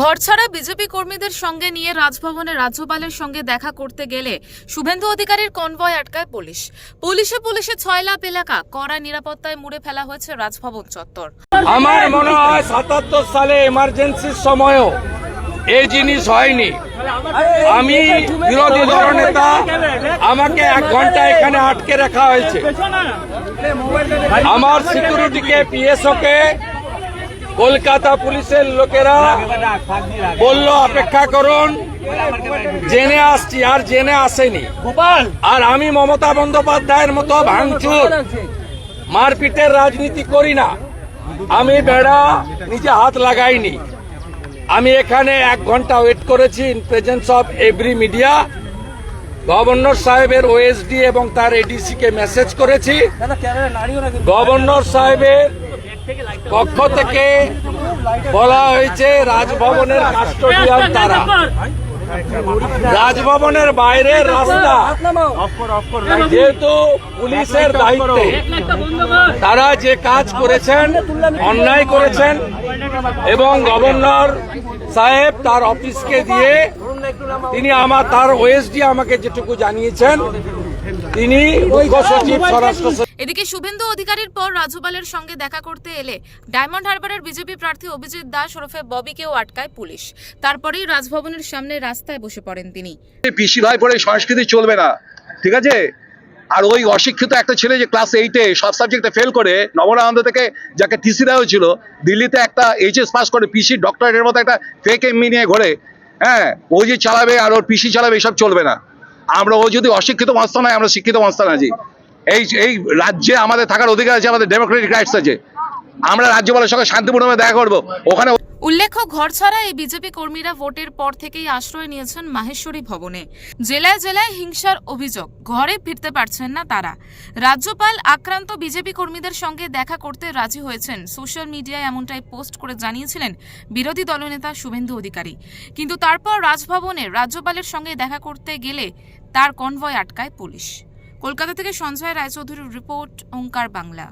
ঘরছাড়া BJP কর্মীদের সঙ্গে নিয়ে রাজভবনে রাজ্যপালের সঙ্গে দেখা করতে গেলে শুভেন্দু অধিকারীর কনভয় আটকায় পুলিশ। পুলিশে পুলিশে ছয়লাপ এলাকা, কড়া নিরাপত্তায় মুড়ে ফেলা হয়েছে রাজভবন চত্বর। আমার মনে হয় সাতাত্তর সালে এমার্জেন্সির সময়ও এই জিনিস হয়নি। আমি বিরোধী দলনেতা আমাকে এক ঘণ্টা এখানে আটকে রাখা হয়েছে। আমার সিকিউরিটিকে পিএসওকে কলকাতা পুলিশের লোকেরা বলল অপেক্ষা করুন। জেনে আসছি আর জেনে আসেনি। আর আমি মমতা বন্দ্যোপাধ্যায়ের মতো ভাঙচুর মারপিটের রাজনীতি করি না। আমি বেড়া নিজে হাত লাগাইনি। আমি এখানে এক ঘণ্টা ওয়েট করেছি in presence of every media. Governor সাহেবের ওএসডি এবং তার এডিসি কে মেসেজ করেছি। গভর্নর সাহেবের পক্ষ থেকে বলা হয়েছে রাজভবনের কাস্টোডিয়ান তারা। রাজভবনের বাইরের রাস্তা। যেহেতু পুলিশের দায়িত্বে, তারা যে কাজ করেছেন, অন্যায় করেছেন, এবং গভর্নর সাহেব তার অফিসকে দিয়ে তিনি আমার, তার ওএসডি আমাকে যেটুকু জানিয়েছেন তিনি স্বরাষ্ট্র এদিকে শুভেন্দু অধিকারীর পর রাজ্যপালের সঙ্গে দেখা করতে এলে ডায়মন্ড হারবারের বিজেপি প্রার্থী অভিজিৎ দাস ওরফে ববিকেও আটকায় পুলিশ। তারপরেই রাজভবনের সামনে রাস্তায় বসে পড়েন তিনি। পিসি ভাই পড়ে সংস্কৃতি চলবে না ঠিক আছে? আর ওই অশিক্ষিত একটা ছেলে যে ক্লাস এইটে সব সাবজেক্টে ফেল করে নবরানন্দ থেকে যাকে টিসি দেওয়া হয়েছিল দিল্লিতে একটা এইচএস পাস করে পিসি ডক্টরেটের মতো একটা ফেক এমবি নিয়ে ঘোরে হ্যাঁ? ও যে চালাবে আর ওর পিসি চালাবে এসব চলবে না। আমরা ও যদি অশিক্ষিত মস্তা নয়, আমরা শিক্ষিত মস্তান আছি এই এই রাজ্যে আমাদের থাকার অধিকার আছে, আমাদের ডেমোক্রেটিক রাইটস আছে। আমরা রাজ্যপালের সঙ্গে শান্তিপূর্ণভাবে দেখা করব। ওখানে উল্লেখ্য ঘরছাড়া এই বিজেপি কর্মীরা ভোটের পর থেকেই আশ্রয় নিয়েছেন মাহেশ্বরী ভবনে। জেলায় জেলায় হিংসার অভিযোগ, ঘরে ফিরতে পারছেন না তারা। রাজ্যপাল আক্রান্ত বিজেপি কর্মীদের সঙ্গে দেখা করতে রাজি হয়েছেন। সোশ্যাল মিডিয়ায় এমনটাই পোস্ট করে জানিয়েছিলেন বিরোধী দলনেতা শুভেন্দু অধিকারী। কিন্তু তারপর রাজভবনে রাজ্যপালের সঙ্গে দেখা করতে গেলে তার কনভয় আটকায় পুলিশ। কলকাতা থেকে সঞ্জয় রায়চৌধুরীর রিপোর্ট, ওঙ্কার বাংলা।